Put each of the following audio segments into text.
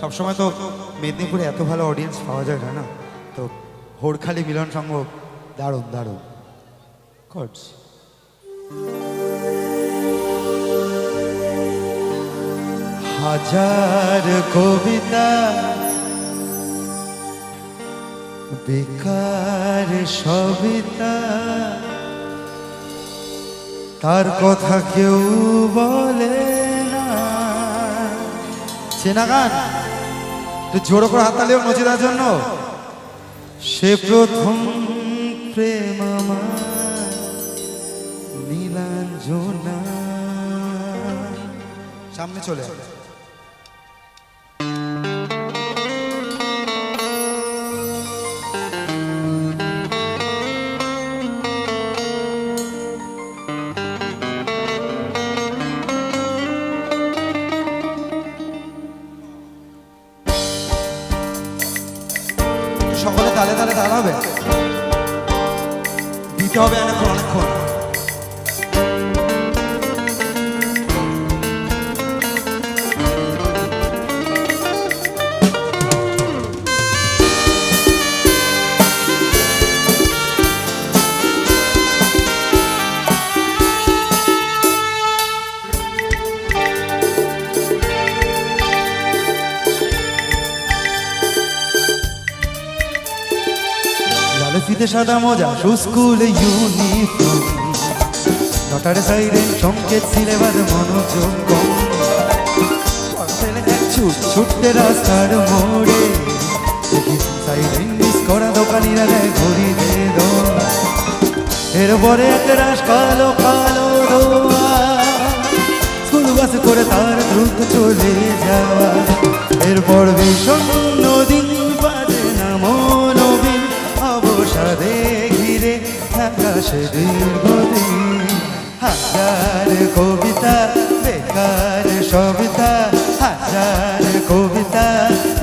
সবসময় তো মেদিনীপুরে এত ভালো অডিয়েন্স পাওয়া যায় না তো হোড়খালি মিলন সংঘ, দারুণ দারুণ। কোর্স হাজার কবিতা বেকার সবিতা, তার কথা কেউ বলে না। চেনা গান? জোড়ো করে হাততালিও নজিরার জন্য? সে প্রথম প্রেম আমার নীলাঞ্জনা। সামনে চলে সকলে তালে তাল দাঁড়াবে। দিতে হবে অনেকক্ষণ অনেকক্ষণ। লালে সাদা মজা, সুস্কুল ইউনিফর্ম। নটার সাইরেন সংকেত সিলেবাস মনোযোগ কম। ছুট ছুটতে রাস্তার মোড়ে। দেখি সাইরেন মিস করা দোকানিরা দেয় ঘড়ি দিয়ে। এরপরে এক রাস কালো কালো স্কুল বাস করে তার দ্রুত চলে যাওয়া। এরপর বিষণ্ণ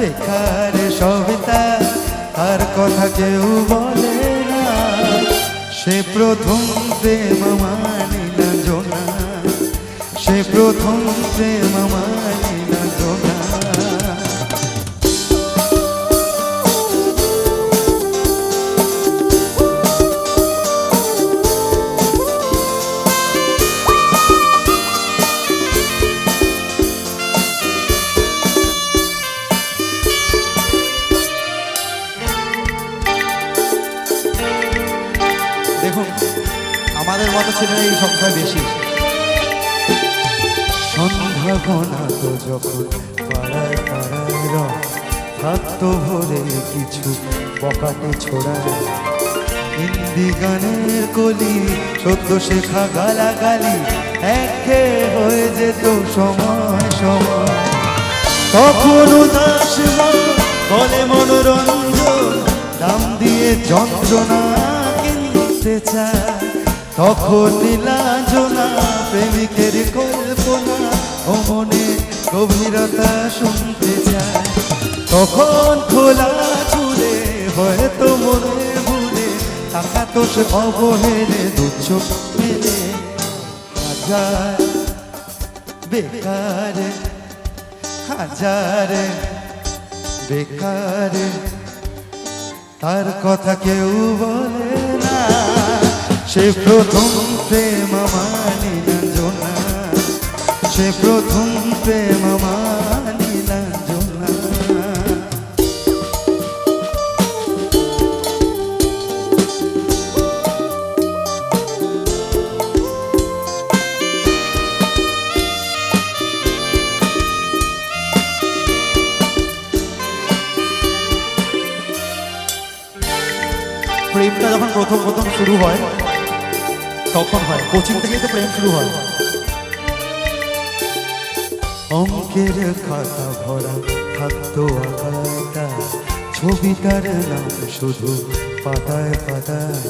বেকার সবিতা, আর কথা কেউ বলে না। সে প্রথম প্রেম না জোনা। সে প্রথম প্রেম মানিল দেখুন, আমাদের মতো ছেলেরা এই সংখ্যায় বেশি। তো যখন পাড়ায় পাড়ায় থাকতো ভরে কিছু পকাটে ছোড়া। হিন্দি গানের কলি সত্য শেখা গালাগালি একে হয়ে যেত সময় সময়। তখন উদাস বলে মনোরঞ্জন, দাম দিয়ে যন্ত্রণা। কিনতে চায়। তখন নীলাঞ্জনা প্রেমিকের কল্পনা ও মনে গভীরতা শুনতে চায়। তখন খোলা চুলে হয়তো মনে ভুলে টাকা তো সে অবহেলে দুচ্ছ মেলে। হাজার বেকার হাজার বেকার, তার কথা কেউ বলে সে প্রথম প্রেম মানি না জোনা সে প্রথম প্রেম মানি না জোনা প্রেমটা যখন প্রথম প্রথম শুরু হয়, তখন হয়। কোচিং থেকেই তো প্রেম শুরু হয়। অঙ্কের খাতা ভরা থাকতো আঁকাটা ছবিটার নাম শুধু পাতায় পাতায়।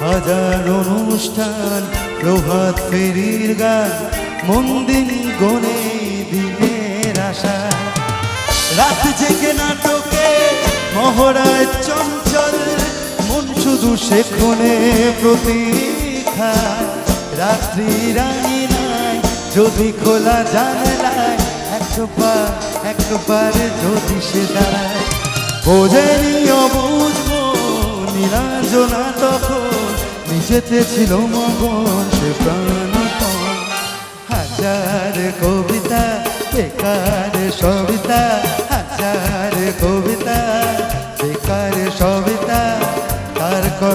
হাজার অনুষ্ঠান, প্রভাত ফেরির গান, মন্দির গনে দিনের আশা। রাত জেগে নাটকে, মহড়ায় মন শুধু সেখানে প্রতীক্ষা। রাত্রি রানী নাই, যদি খোলা জানলায়, এক একবার একবার যদি সে দাঁড়ায়। বোঝেনি অবুঝবো নীলাঞ্জনা তখন নিজেতে ছিল মগন সে প্রাণপণ। হাজার কবিতা বেকার সবিতা